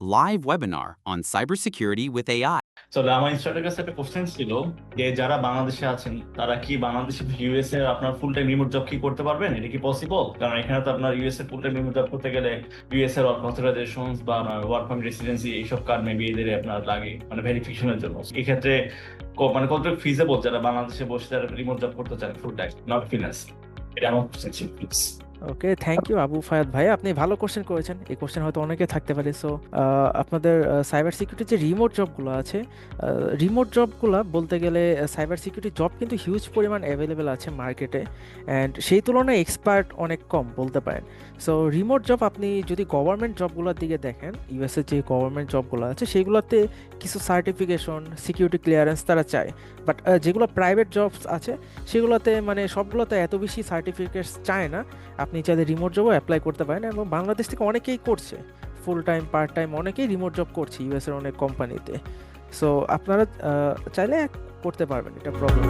live webinar on cybersecurity with AI. তো আমার ইনস্ট্রাক্টরের কাছে একটা কোশ্চেন ছিল যে যারা বাংলাদেশে আছেন, তারা কি বাংলাদেশে ইউএস এর আপনার ফুল টাইম রিমোট জব কি করতে পারবেন? এটা কি পসিবল কারণ এখানে তো আপনার ইউএস এর ফুল টাইম রিমোট জব করতে গেলে ইউএস এর অথরাইজেশন বা ওয়ার্ক পারমিট রেসিডেন্সি এইসব কার্ড মেবি এদের আপনার লাগে মানে ভেরিফিকেশনের জন্য। এই ক্ষেত্রে ক- মানে কতটুকু ফিজেবল যারা বাংলাদেশে বসে যারা রিমোট জব করতে চান ফুল টাইম নট ফিনান্স এটা আমার কোশ্চেন ছিল please okay thank you Abu Fayad ভাই। আপনি ভালো কোশ্চেন করেছেন। এই কোশ্চেন হয়তো অনেকে থাকতে পারে। সো আপনাদের সাইবার সিকিউরিটি যে রিমোট জবগুলো আছে রিমোট জবগুলো বলতে গেলে সাইবার সিকিউরিটি জব কিন্তু হিউজ পরিমাণ অ্যাভেলেবেল আছে মার্কেটে অ্যান্ড সেই তুলনায় এক্সপার্ট অনেক কম বলতে পারেন। সো রিমোট জব আপনি যদি গভর্নমেন্ট জবগুলোর দিকে দেখেন ইউএসএর যে গভর্নমেন্ট জবগুলো আছে, সেগুলোতে কিছু সার্টিফিকেশন সিকিউরিটি ক্লিয়ারেন্স তারা চায়। বাট যেগুলো প্রাইভেট জবস আছে, সেগুলোতে মানে সবগুলোতে এত বেশি সার্টিফিকেটস চায় না। আপনি চাইলে রিমোট জবও অ্যাপ্লাই করতে পারেন এবং বাংলাদেশ থেকে অনেকেই করছে। ফুল টাইম পার্ট টাইম অনেকেই রিমোট জব করছে ইউএসের অনেক কোম্পানিতে সো আপনারা চাইলে করতে পারবেন, এটা প্রবলেম